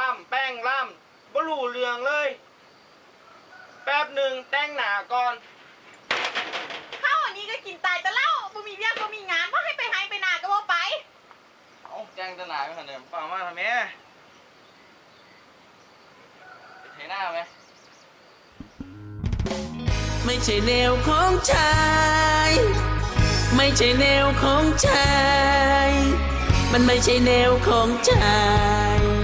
ว่าแป้งล่ำแป้งล่ำบ่รู้เรื่องเลย แป๊บหนึ่งแต่งหน้าก่อน ข้าวอันนี้ก็กินตายแต่เหล่าบ่มีเวียกบ่มีงานบ่ให้ไปให้ไปนาก็บ่ไป เอาแจ้งตหนาไปขนาดนี้ฟังมาทำไมไปเทหน้าไหม ไม่ใช่แนวของชาย ไม่ใช่แนวของชาย มันไม่ใช่แนวของชาย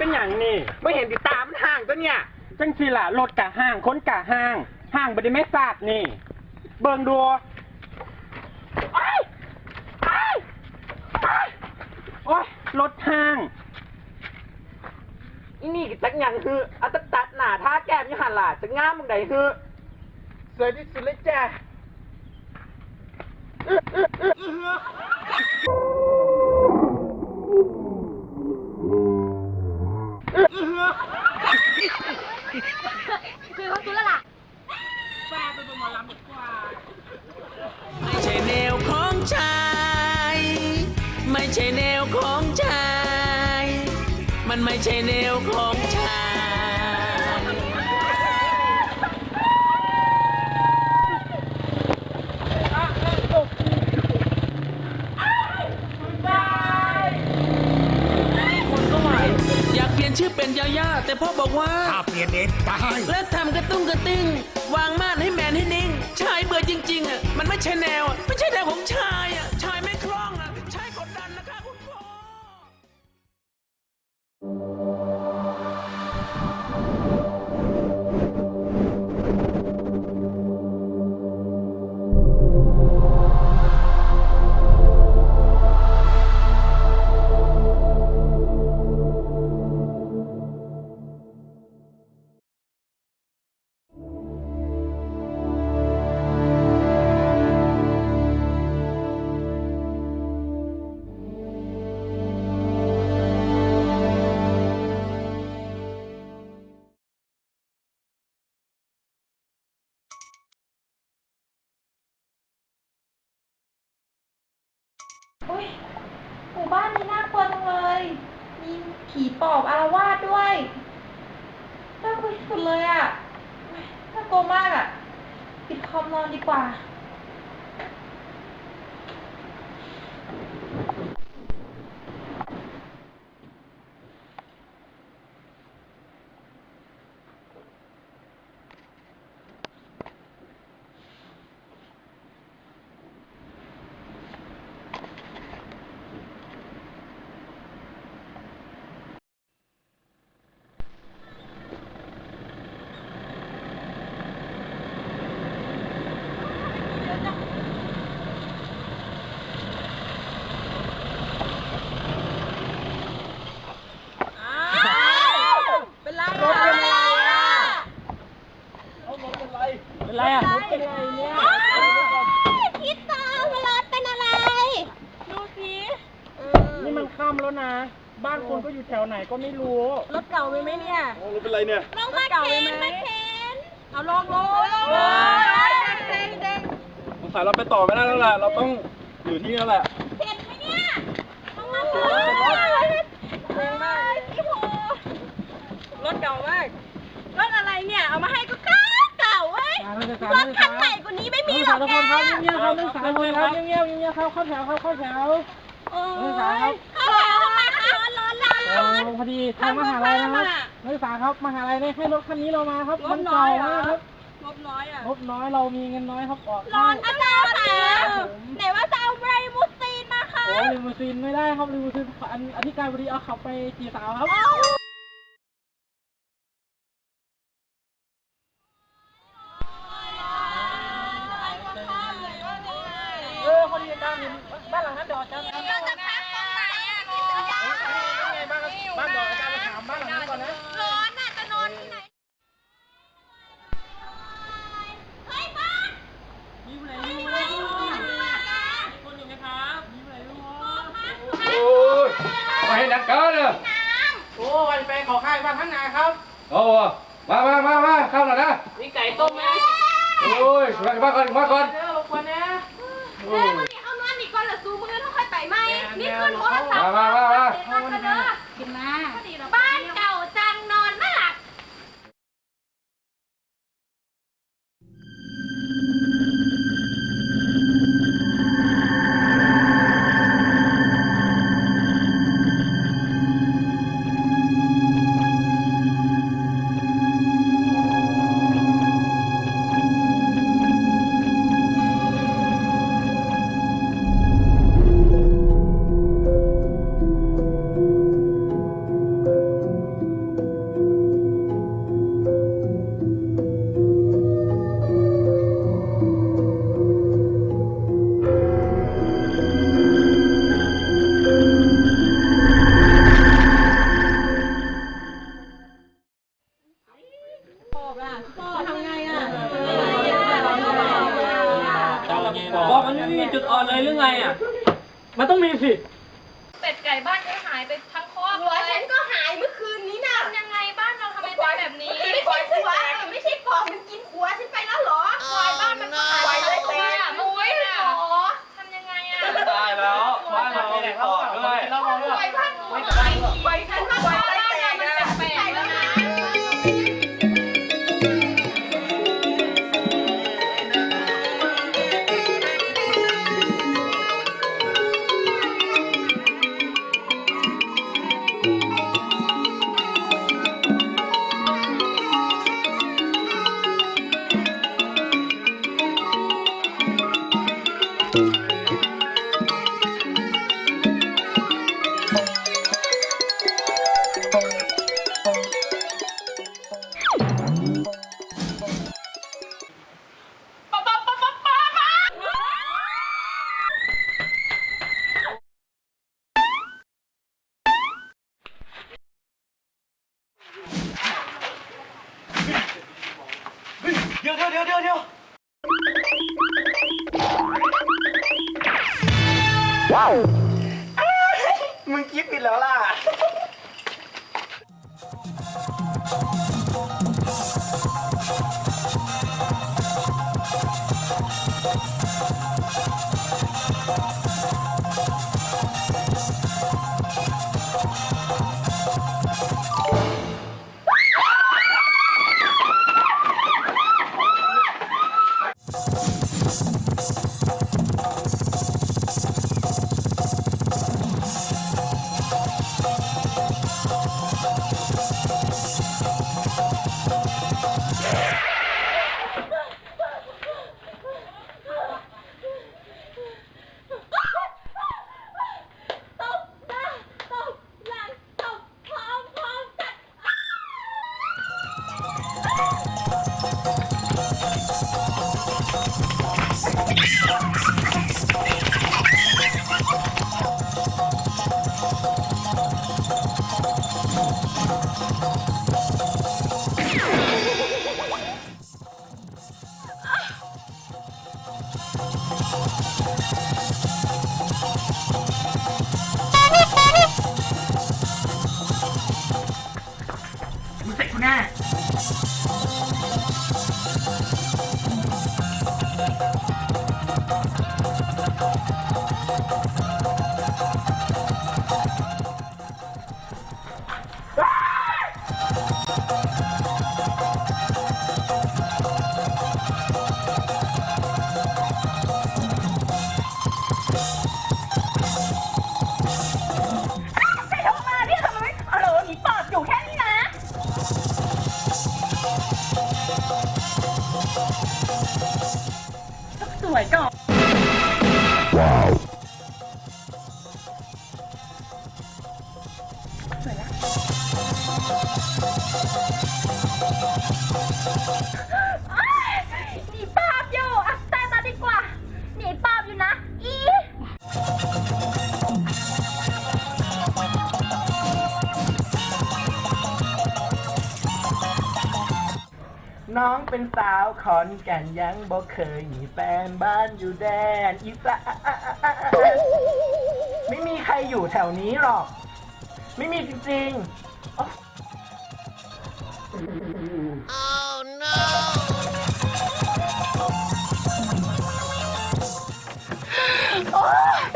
เป็นอย่างนี่ไม่เห็นติดตามห่างตัวเนี่ยจังสิล่ะรถกะห่างค้นกะห่างห่างบไดิไม่ทราบนี่ เบิ่งดูโอ้ยโอ้ยโอ้ยโอ้ยรถห่างอีนี่ก็จักอย่างคืออัตตัดหน้าท่าแก้มอยี่หันล่ะจะง่ามมึงใดคือสวยที่สุดเลยจ้ะ คือเขาซื้อแล้วล่ะไม่ใช่แนวของชาย ไม่ใช่แนวของชาย มันไม่ใช่แนวของชาย คนก็ไหวอยาก เปลี่ยนชื่อเป็นยาย่าแต่พ่อบอกว่า ถ้าเปลี่ยนเองตายและทำกระตุ้งกระติ้ง วางมาดให้แมนให้นิ่ง ชายเบื่อจริงๆอะมันไม่ใช่แนวอะไม่ใช่แนวของชาย ปอบอารวาสด้วยน่ากลัวที่สุดเลยอะน่ากลัวมากอะ ปิดคอมนอนดีกว่า เป็นไรรถเป็นไรอะ เป็นไรอะ เป็นไรเนี่ยคิดตามรถเป็นอะไร ดูสิ นี่มันค่ำแล้วนะ บ้านคุณก็อยู่แถวไหนก็ไม่รู้ รถเก่าไหมไหมเนี่ย รถเป็นไรเนี่ย ลงมาเข็นมาเข็นเอาลงลงลงเด้งเด้ง สงสัยเราไปต่อไม่ได้แล้วแหละเราต้อง อยู่ที่นี่แหละเข็นไหมเนี่ยลงมาเข็นแรงมากพี่โพรถเก่ามาก รถอะไรเนี่ย เอามาให้ก็เก่าเก่าเว้ยนักศึกษารนักถศึกคัษานใหม่กว่านี้ไม่มีนักหรศึอกษาแกทุกคนครับเงียบๆครับนักศึกษาทุกคนครับเงียบๆเงียบๆครับเข้าแถวครับเข้าแถวโอ้นักศึกษาครับเข้าแถวทำไมคะร้อนร้อนร้อนเอ่อพอดีทางมหาลัยนะครับนักศึกษาครับมหาลัยได้ให้รถคันนี้เรามาครับมันเก่ามากครับงบน้อยอะงบน้อยเรามีเงินน้อยครับออกร้ให้อนอาจารย์ค่ะไหนว่าจะ อ้ลิมูซีนไม่ได้ครับลิมูซีนอันอธิการบดีเอาขับไปจีสาวครับ ห็นนักการเนี่ยโอ้วันไปขอค่ายบ้านทั้งนาครับโอ้มามามามาเข้าหน่อยนะมีไก่ต้มไหมโอ้ยมามาก่อนมาก่อนเดี๋ยวรบกวนนะโอ้เอ้ยยวันนี้เอานอนอีกก่อนเหรอซูมือต้องค่อยไปไหมนี่คืนโทรศัพท์มามามามานอนกันเด้อกินมาบ้าน บอกมันไม่มีจุดอ่อนเลยหรือไงอะ มันต้องมีสิ เป็ดไก่บ้านก็หายไปทั้งครอบหัวเลฉัยนก็หายเมื่อคืนนี้น่ะทำยังไงบ้านเราทำไมเป็นแบบนี้ ไม่ใช่หัวเออไม่ใช่กล่องมันกินหัวฉันไปแล้วเหรอควายบ้านมันก็หายไปทั้งตัวอะมุ้ยอะทำยังไงอะตายแล้วบ้านเรามีปอบด้วยควายบ้านหนูหายควายฉันว่าควายบ้ ดี๋ย น้องเป็นสาวขอนแก่นยังบ่เคยมีแฟนบ้านอยู่แดนอีสานไม่มีใครอยู่แถวนี้หรอก ไม่มีจริงๆโ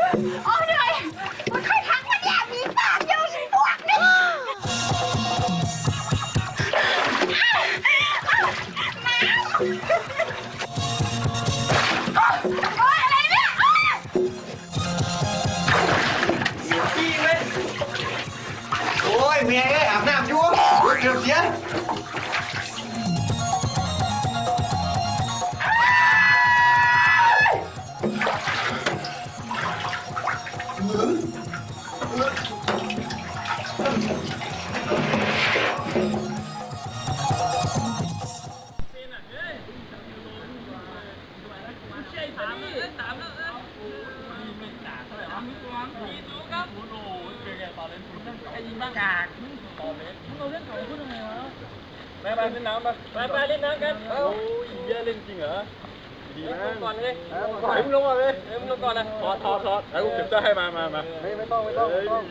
อนนะถอดถอดถอดแล้วกูเก็บได้ให้มามามาไม่ไม่ต้องไม่ต้องไม่ต้อง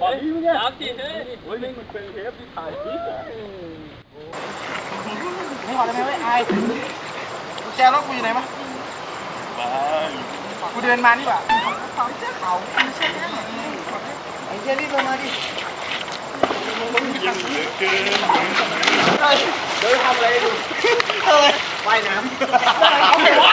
ถอดดีมึงเนี่ยสามสี่เฮ้ยโอ้ยมันเป็นเทปที่ถ่ายนี่ไม่ขอได้ไหมเว้ยไอายกุญแจรถกูอยู่ไหนมะกูเดินมานี่หว่าเขาเสื้อเขาไม่ใช่แค่ไหนไอ้เจ้ารีบลงมาดิเดินทำอะไรดูเฮ้ยว่ายน้ำเอาไปวะ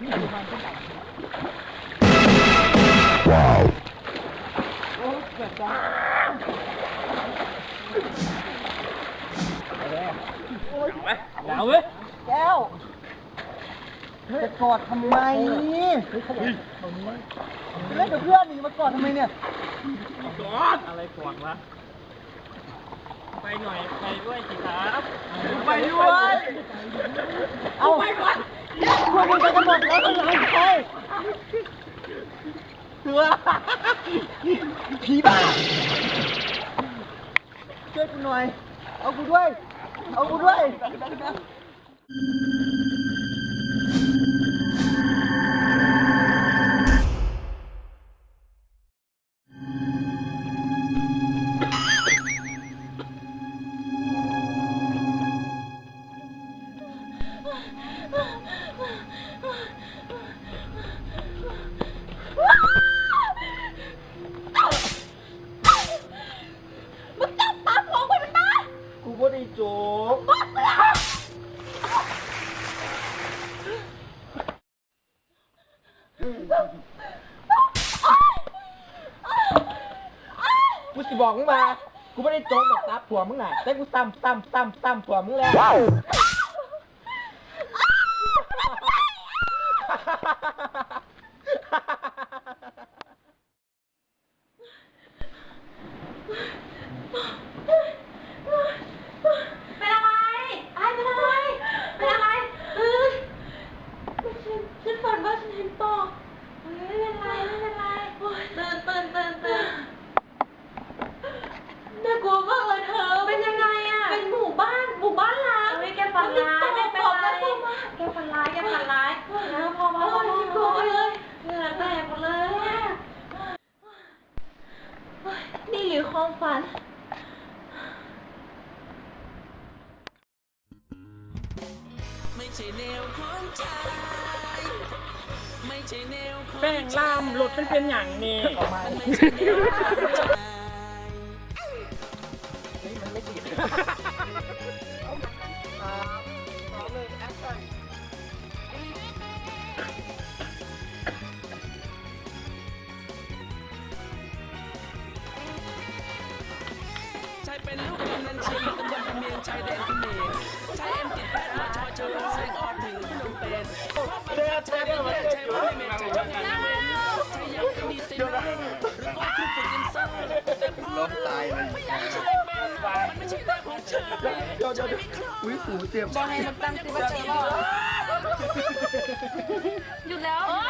แก้วจะกอดทำไมเล่นกับเพื่อนนี่มากอดทำไมเนี่ยกอนอะไรกอนวะไปหน่อยไปด้วยสิครับไปด้วยเอาไปก่อน พวกมึงไปกันหมดแล้วก็เลยไปเถือผีบ้าช่วยกูหน่อย เอากูด้วย เอากูด้วย มึงจับตาหัวคนมันตายกูบ่ได้โจกกูสิบอกมึงมา กูไม่ได้โจกแบบซับผัวมึงน่ะแต่กูซ้ำซ้ำซ้ำซ้ำผัวมึงแล้ว เป็นอะไรไอ้เป็นอะไร เป็นอะไรเออฉันฉันฝันว่าฉันเห็นต่อเฮ้ยไม่เป็นไรไม่เป็นไรโอ๊ยตื่นตื่นตื่นตื่นน่ากลัวมากเลยเธอ เป็นยังไงอะเป็นหมู่บ้าน หมู่บ้านล้างเฮ้ยแกฝันร้ายไม่เป็นไรแกฝันร้ายแกฝันร้ายแล้วพอมาพอมากลัวเลยเหงื่อแตกหมดเลยอะเฮ้ยนี่หรือ ความฝัน ไม่ใช่แนวของชายไม่ใช่แนวของแป้งล่ามรถมันเป็นอย่างนี้มันไม่ใช่ เป็นลูกกำนันเชียงตำบลเมียงชายแดนเขมรชายเอ็มติดแพทย์มาชอเจริญแสงออดถึงพนมเปญเจอเจอเจอเจอเจอเมนชายจังงานเวนชายยังไม่มีเซนหรือก็คือฝึกยินเซอร์แต่พอตายเลยไม่อยากใช้เป็นมันไม่ใช่เรื่องของเธอเดี๋ยวเดี๋ยวอุ้ยหูเตรียมบอกให้น้ำตั้งสิว่าเจอบ่หยุดแล้วหยุดแล้ว